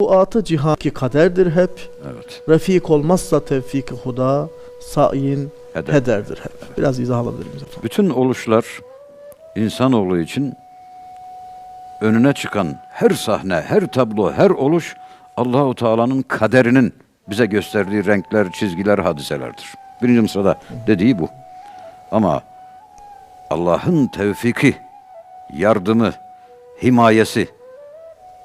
Bu atı cihan ki kaderdir hep. Evet. Refik olmazsa tevfik huda, sayin Heder. hederdir hep. Biraz izah alabilir miyiz efendim? Bütün oluşlar insanoğlu için önüne çıkan her sahne, her tablo, her oluş Allahu Teala'nın kaderinin bize gösterdiği renkler, çizgiler, hadiselerdir. Birinci sırada dediği bu. Ama Allah'ın tevfiki, yardımı, himayesi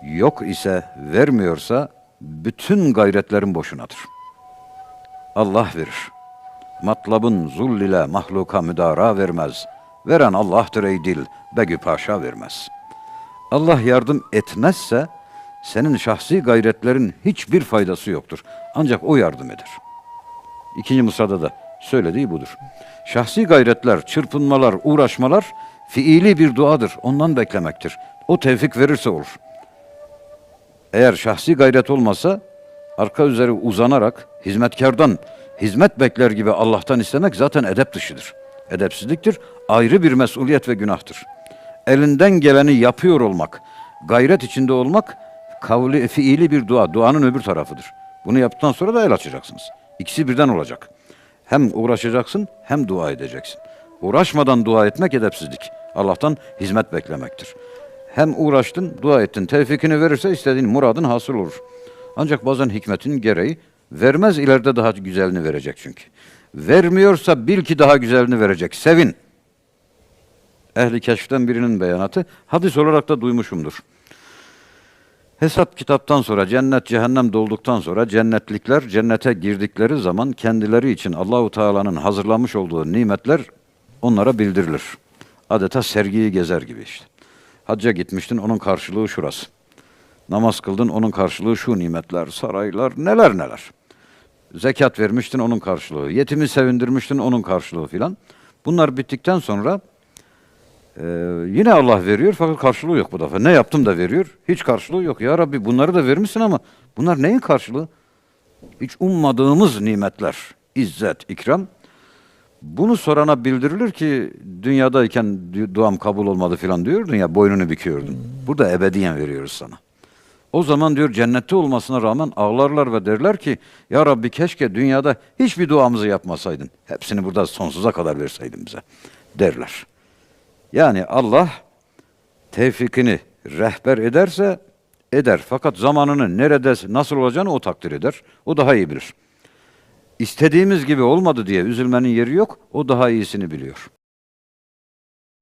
yok ise, vermiyorsa bütün gayretlerin boşunadır. Allah verir. Matlabın zul ile mahluka müdara vermez. Veren Allah'tır ey dil, begü paşa vermez. Allah yardım etmezse senin şahsi gayretlerin hiçbir faydası yoktur. Ancak o yardım eder. İkinci mısrada da söylediği budur. Şahsi gayretler, çırpınmalar, uğraşmalar fiili bir duadır. Ondan beklemektir. O tevfik verirse olur. Eğer şahsi gayret olmasa arka üzeri uzanarak hizmetkardan hizmet bekler gibi Allah'tan istemek zaten edep dışıdır. Edepsizliktir, ayrı bir mesuliyet ve günahtır. Elinden geleni yapıyor olmak, gayret içinde olmak kavli, fiili bir dua, duanın öbür tarafıdır. Bunu yaptıktan sonra da el açacaksınız. İkisi birden olacak. Hem uğraşacaksın hem dua edeceksin. Uğraşmadan dua etmek edepsizlik. Allah'tan hizmet beklemektir. Hem uğraştın, dua ettin. Tevfikini verirse istediğin muradın hasıl olur. Ancak bazen hikmetin gereği vermez ileride daha güzelini verecek çünkü. Vermiyorsa bil ki daha güzelini verecek. Sevin. Ehli keşften birinin beyanatı hadis olarak da duymuşumdur. Hesap kitaptan sonra cennet cehennem dolduktan sonra cennetlikler cennete girdikleri zaman kendileri için Allahu Teala'nın hazırlamış olduğu nimetler onlara bildirilir. Adeta sergiyi gezer gibi işte. Hacca gitmiştin onun karşılığı şurası. Namaz kıldın onun karşılığı şu nimetler, saraylar, neler neler. Zekat vermiştin onun karşılığı. Yetimi sevindirmiştin onun karşılığı filan. Bunlar bittikten sonra ee, yine Allah veriyor fakat karşılığı yok bu defa. Ne yaptım da veriyor? Hiç karşılığı yok. Ya Rabbi bunları da vermişsin ama bunlar neyin karşılığı? Hiç ummadığımız nimetler, izzet, ikram. Bunu sorana bildirilir ki dünyadayken du- duam kabul olmadı filan diyordun ya boynunu büküyordun. Burada ebediyen veriyoruz sana. O zaman diyor cennette olmasına rağmen ağlarlar ve derler ki ya Rabbi keşke dünyada hiçbir duamızı yapmasaydın. Hepsini burada sonsuza kadar verseydin bize derler. Yani Allah tevfikini rehber ederse eder. Fakat zamanını nerede nasıl olacağını o takdir eder. O daha iyi bilir. İstediğimiz gibi olmadı diye üzülmenin yeri yok. O daha iyisini biliyor.